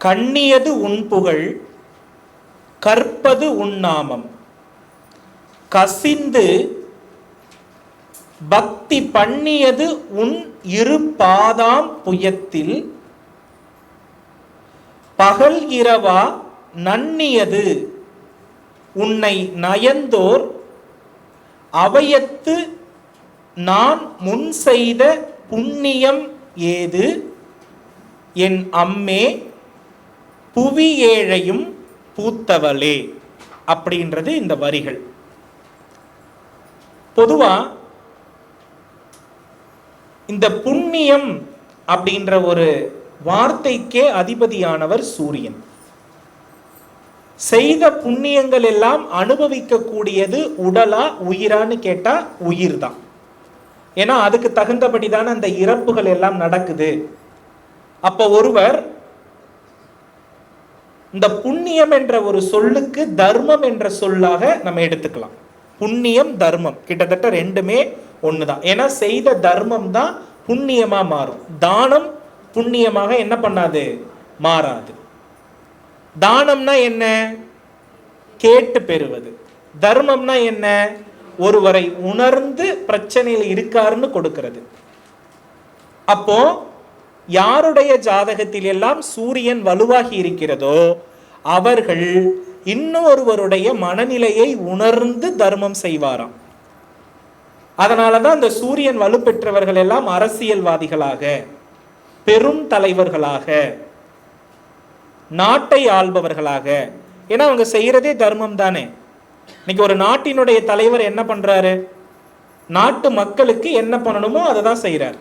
கண்ணியது உன் புகழ் கற்பது உன்னாமம் கசிந்து பக்தி பண்ணியது உன் இரு பாதாம் புயத்தில். பகல் இரவா நன்னியது உன்னை நயந்தோர். அவையத்து நான் முன் செய்த புண்ணியம் ஏது? என் அம்மே புவி ஏழையும் பூத்தவளே. அப்படின்றது இந்த வரிகள். பொதுவாக இந்த புண்ணியம் அப்படின்ற ஒரு வார்த்தைக்கே அதிபதியானவர் சூரியன். செய்த புண்ணியங்கள் எல்லாம் அனுபவிக்கக்கூடியது உடலா உயிரான்னு கேட்டா உயிர் தான் ஏன்னா அதுக்கு தகுந்தபடி தானே அந்த இறப்புகள் எல்லாம் நடக்குது. அப்ப ஒருவர் இந்த புண்ணியம் என்ற ஒரு சொல்லுக்கு தர்மம் என்ற சொல்லாக நம்ம எடுத்துக்கலாம். புண்ணியம் தர்மம். கிட்டத்தட்ட ரெண்டுமே ஒண்ணுதான். ஏன்னா செய்த தர்மம் தான் புண்ணியமாக மாறும். தானம் புண்ணியமாக என்ன பண்ணாது? மாறாது. தானம்னா என்ன? கேட்டு பெறுவது. தர்மம்னா என்ன? ஒருவரை உணர்ந்து பிரச்சனையில் இருக்காருன்னு கொடுக்கிறது. அப்போ யாருடைய ஜாதகத்தில் எல்லாம் சூரியன் வலுவாகி இருக்கிறதோ அவர்கள் இன்னொருவருடைய மனநிலையை உணர்ந்து தர்மம் செய்வாராம். அதனால தான் அந்த சூரியன் வலுப்பெற்றவர்கள் எல்லாம் அரசியல்வாதிகளாக பெரும் தலைவர்களாக நாட்டை ஆள்பவர்களாக. ஏன்னா அவங்க செய்கிறதே தர்மம் தானே. இன்னைக்கு ஒரு நாட்டினுடைய தலைவர் என்ன பண்ணுறாரு நாட்டு மக்களுக்கு என்ன பண்ணணுமோ அதை தான் செய்கிறார்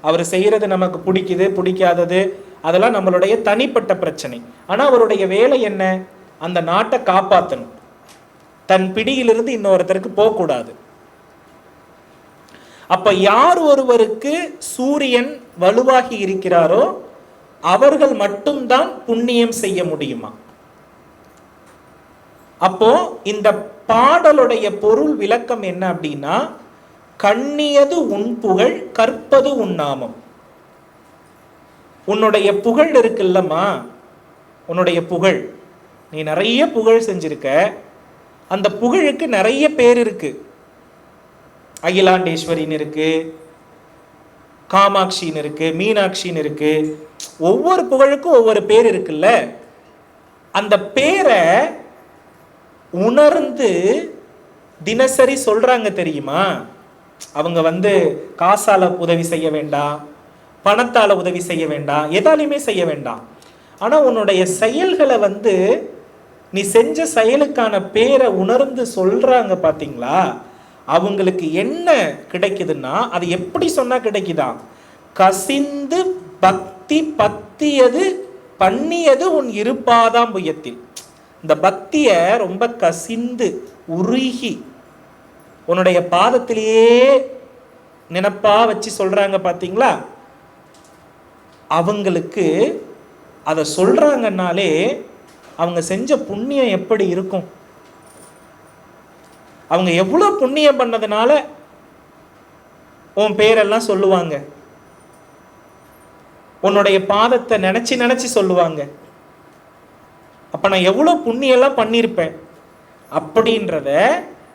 அவர் செய்கிறது நமக்கு பிடிக்குது பிடிக்காதது அதெல்லாம் நம்மளுடைய தனிப்பட்ட பிரச்சனை. ஆனால் அவருடைய வேலை என்ன? அந்த நாட்டை காப்பாற்றணும் தன் பிடியிலிருந்து இன்னொருத்தருக்கு போகக்கூடாது. அப்ப யார் ஒருவருக்கு சூரியன் வலுவாகி இருக்கிறாரோ அவர்கள் மட்டும்தான் புண்ணியம் செய்ய முடியுமா? அப்போ இந்த பாடலுடைய பொருள் விளக்கம் என்ன அப்படின்னா கண்ணியது உன் புகழ் கற்பது உன் நாமம். உன்னுடைய புகழ் இருக்குல்லம்மா உன்னுடைய புகழ். நீ நிறைய புகழ் செஞ்சிருக்க அந்த புகழுக்கு நிறைய பேர் இருக்கு. அகிலாண்டேஸ்வரின்னு இருக்கு காமாட்சின்னு இருக்கு மீனாட்சின்னு இருக்கு ஒவ்வொரு புகழுக்கும் ஒவ்வொரு பேர் இருக்குல்ல. அந்த பேரை உணர்ந்து தினசரி சொல்றாங்க தெரியுமா? அவங்க வந்து காசால உதவி செய்ய வேண்டாம் பணத்தால உதவி செய்ய வேண்டாம் எதாலையுமே செய்ய வேண்டாம். ஆனா உன்னுடைய செயல்களை வந்து நீ செஞ்ச செயலுக்கான பேரை உணர்ந்து சொல்றாங்க பாத்தீங்களா? அவங்களுக்கு என்ன கிடைக்குதுன்னா அது எப்படி சொன்னா கிடைக்குதா? கசிந்து பக்தி பத்தியது பண்ணியது உன் இருப்பாதாம் புயத்தில். இந்த பக்திய ரொம்ப கசிந்து உருகி உன்னுடைய பாதத்திலேயே நினப்பா வச்சு சொல்றாங்க பாத்தீங்களா? அவங்களுக்கு அதை சொல்றாங்கன்னாலே அவங்க செஞ்ச புண்ணியம் எப்படி இருக்கும்? அவங்க எவ்வளோ புண்ணியம் பண்ணதுனால உன் பேரெல்லாம் சொல்லுவாங்க. உன்னுடைய பாதத்தை நினச்சி நினச்சி சொல்லுவாங்க. அப்போ நான் எவ்வளோ புண்ணியெல்லாம் பண்ணியிருப்பேன் அப்படின்றத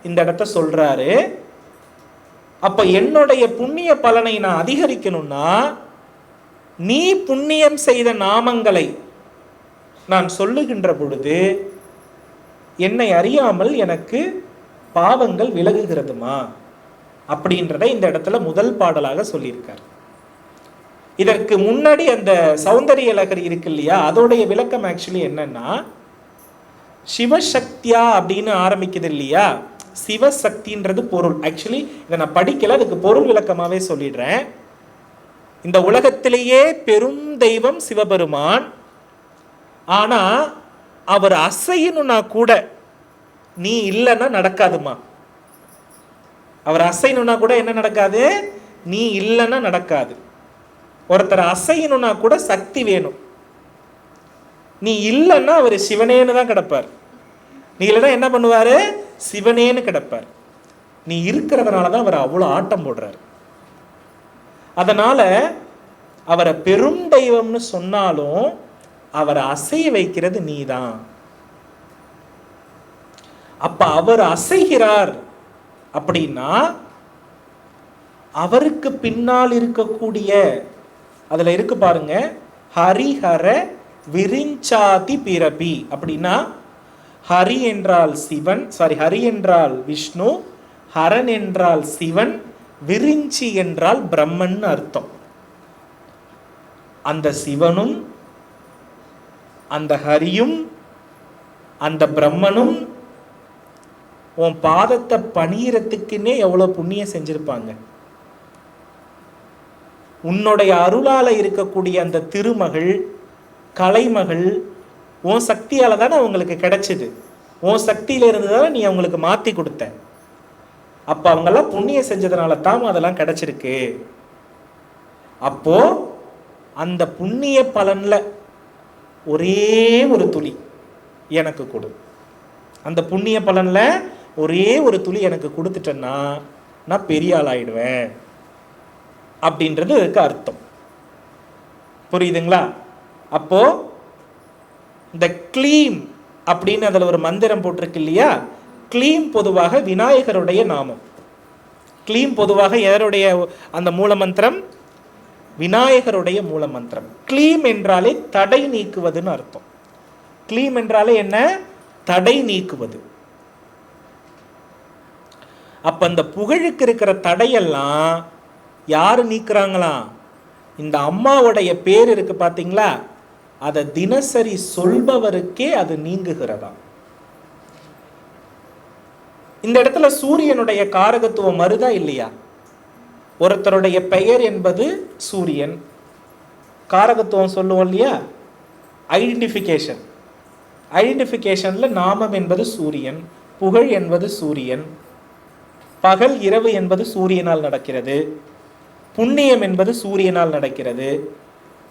இந்த இடத்த சொல்கிறாரு அப்போ என்னுடைய புண்ணிய பலனை நான் அதிகரிக்கணும்னா நீ புண்ணியம் செய்த நாமங்களை நான் சொல்லுகின்ற பொழுது என்னை அறியாமல் எனக்கு பாவங்கள் விலகுகிறதுமா? அப்படின்றத இந்த இடத்துல முதல் பாடலாக சொல்லியிருக்கார். இதற்கு முன்னாடி அந்த சௌந்தரிய லகர் இருக்கு இல்லையா? அதோடைய விளக்கம் ஆக்சுவலி என்னன்னா சிவசக்தியா அப்படின்னு ஆரம்பிக்குது இல்லையா? சிவசக்தின்றது பொருள். ஆக்சுவலி இதை நான் படிக்கல அதுக்கு பொருள் விளக்கமாகவே சொல்லிடுறேன். இந்த உலகத்திலேயே பெரும் தெய்வம் சிவபெருமான். ஆனா அவர் அசையணும்னா கூட நீ இல்லைன்னா நடக்காதுமா அவர் அசையணும்னா கூட என்ன நடக்காது? நீ இல்லைன்னா நடக்காது. ஒருத்தர் அசையணும்னா கூட சக்தி வேணும். நீ இல்லைன்னா அவர் சிவனேன்னு தான் கிடப்பார். நீ இல்லைன்னா என்ன பண்ணுவாரு? சிவனேன்னு கிடப்பார். நீ இருக்கிறதுனால தான் அவர் அவ்வளோ ஆட்டம் போடுறாரு. அதனால் அவரை பெரும் தெய்வம்னு சொன்னாலும் அவரை அசைய வைக்கிறது நீ தான் அப்ப அவர் அசைகிறார். அப்படின்னா அவருக்கு பின்னால் இருக்கக்கூடிய அதுல இருக்கு பாருங்க ஹரிஹர விரிஞ்சாதி பிறபி அப்படின்னா ஹரி என்றால் சிவன் சாரி ஹரி என்றால் விஷ்ணு ஹரன் என்றால் சிவன் விரிஞ்சி என்றால் பிரம்மன் அர்த்தம். அந்த சிவனும் அந்த ஹரியும் அந்த பிரம்மனும் உன் பாதத்தை பணியிறத்துக்குன்னே எவ்வளோ புண்ணியம் செஞ்சுருப்பாங்க? உன்னுடைய அருளால் இருக்கக்கூடிய அந்த திருமகள் கலைமகள் உன் சக்தியால் தானே அவங்களுக்கு கிடைச்சிது. உன் சக்தியில இருந்து தானே நீ அவங்களுக்கு மாற்றி கொடுத்த. அப்போ அவங்கெல்லாம் புண்ணியம் செஞ்சதுனால தான் அதெல்லாம் கிடைச்சிருக்கு. அப்போ அந்த புண்ணிய பலனில் ஒரே ஒரு துளி எனக்கு கொடு. அந்த புண்ணிய பலனில் ஒரே ஒரு துளி எனக்கு கொடுத்துட்டேன்னா நான் பெரிய ஆள் ஆயிடுவேன் அப்படின்றது இதுக்கு அர்த்தம். புரியுதுங்களா? அப்போ இந்த க்ளீம் அப்படின்னு அதில் ஒரு மந்திரம் போட்டிருக்கு இல்லையா? க்ளீம் பொதுவாக விநாயகருடைய நாமம். க்ளீம் பொதுவாக எதருடைய அந்த மூல மந்திரம்? விநாயகருடைய மூல மந்திரம். க்ளீம் என்றாலே தடை நீக்குவதுன்னு அர்த்தம். க்ளீம் என்றாலே என்ன? தடை நீக்குவது. அப்ப அந்த புகழுக்கு இருக்கிற தடையெல்லாம் யார் நீக்குறாங்களாம் இந்த அம்மாவுடைய பேர் இருக்கு பார்த்தீங்களா அதை தினசரி சொல்பவருக்கே அது நீங்குகிறதா? இந்த இடத்துல சூரியனுடைய காரகத்துவம் வருதா இல்லையா? ஒருத்தருடைய பெயர் என்பது சூரியன். காரகத்துவம் சொல்லுவோம் இல்லையா? ஐடென்டிஃபிகேஷன் ஐடென்டிஃபிகேஷனில் நாமம் என்பது சூரியன் புகழ் என்பது சூரியன். பகல் இரவு என்பது சூரியனால் நடக்கிறது. புண்ணியம் என்பது சூரியனால் நடக்கிறது.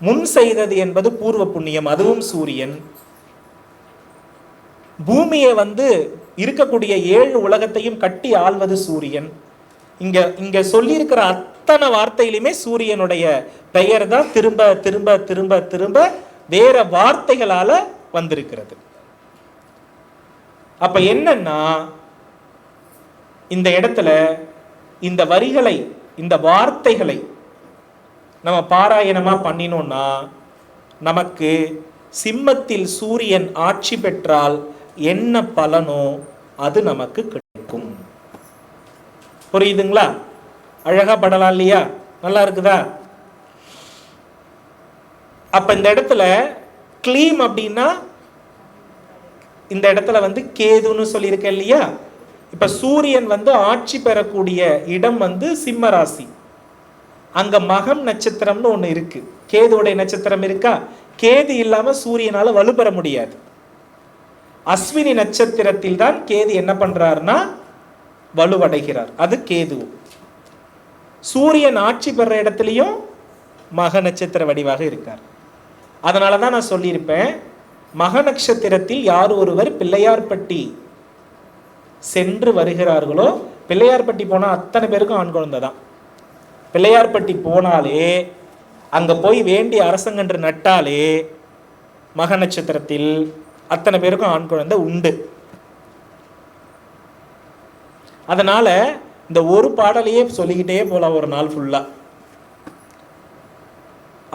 முன் செய்தது என்பது பூர்வ புண்ணியம் அதுவும் சூரியன். பூமியை வந்து இருக்கக்கூடிய ஏழு உலகத்தையும் கட்டி ஆள்வது சூரியன். இங்க இங்க சொல்லியிருக்கிற அத்தனை வார்த்தையிலுமே சூரியனுடைய பெயர் தான் திரும்ப திரும்ப திரும்ப திரும்ப வேற வார்த்தைகளால வந்திருக்கிறது. அப்ப என்னன்னா இந்த இடத்துல இந்த வரிகளை இந்த வார்த்தைகளை நம்ம பாராயணமாக பண்ணினோம்னா நமக்கு சிம்மத்தில் சூரியன் ஆட்சி பெற்றால் என்ன பலனோ அது நமக்கு கிடைக்கும். புரியுதுங்களா? அழகா படலாம் இல்லையா? நல்லா இருக்குதா? அப்ப இந்த இடத்துல க்ளீம் அப்படின்னா இந்த இடத்துல வந்து கேதுன்னு சொல்லியிருக்கேன் இல்லையா? இப்ப சூரியன் வந்து ஆட்சி பெறக்கூடிய இடம் வந்து சிம்ம ராசி அங்க மகம் நட்சத்திரம்னு ஒன்று இருக்கு. கேதுவுடைய நட்சத்திரம் இருக்கா? கேது இல்லாம சூரியனால வலுப்பெற முடியாது. அஸ்வினி நட்சத்திரத்தில் தான் கேது என்ன பண்றாருன்னா வலுவடைகிறார். அது கேது. சூரியன் ஆட்சி பெற இடத்துலையும் மக நட்சத்திர வடிவாக இருக்கார். அதனால தான் நான் சொல்லியிருப்பேன் மக நட்சத்திரத்தில் யார் ஒருவர் பிள்ளையார்பட்டி சென்று வருகிறார்களோ பிள்ளையார்பட்டி போனால் அத்தனை பேருக்கும் ஆண் குழந்தை தான். பிள்ளையார்பட்டி போனாலே அங்கே போய் வேண்டிய அரசங்கன்று நட்டாலே மக நட்சத்திரத்தில் அத்தனை பேருக்கும் ஆண் குழந்தை உண்டு. அதனால இந்த ஒரு பாடலையே சொல்லிக்கிட்டே போகலாம் ஒரு நாள் ஃபுல்லா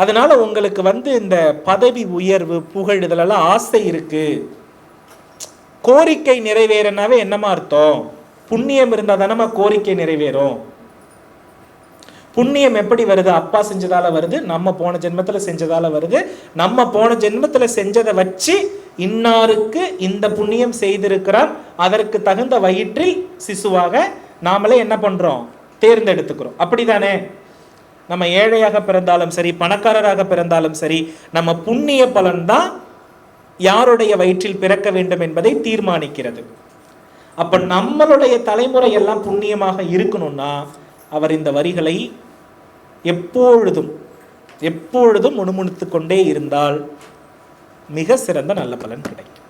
அதனால உங்களுக்கு வந்து இந்த பதவி உயர்வு புகழ் இதிலெல்லாம் ஆசை இருக்கு. கோரிக்கை நிறைவேறனாவே என்னமா அர்த்தம்? புண்ணியம் இருந்தால் தானமா கோரிக்கை நிறைவேறும். புண்ணியம் எப்படி வருது? அப்பா செஞ்சதால வருது நம்ம போன ஜென்மத்துல செஞ்சதால வருது. நம்ம போன ஜென்மத்துல செஞ்சதை வச்சு இன்னாருக்கு இந்த புண்ணியம் செய்திருக்கிறார் அதற்கு தகுந்த வயிற்றில் சிசுவாக நாமளே என்ன பண்றோம்? தேர்ந்தெடுத்துக்கிறோம். அப்படிதானே? நம்ம ஏழையாக பிறந்தாலும் சரி பணக்காரராக பிறந்தாலும் சரி நம்ம புண்ணிய பலன் தான் யாருடைய வயிற்றில் பிறக்க வேண்டும் என்பதை தீர்மானிக்கிறது. அப்ப நம்மளுடைய தலைமுறை எல்லாம் புண்ணியமாக இருக்கணும்னா அவர் இந்த வரிகளை எப்பொழுதும் எப்பொழுதும் முணுமுணுத்து கொண்டே இருந்தால் மிக சிறந்த நல்ல பலன் கிடைக்கும்.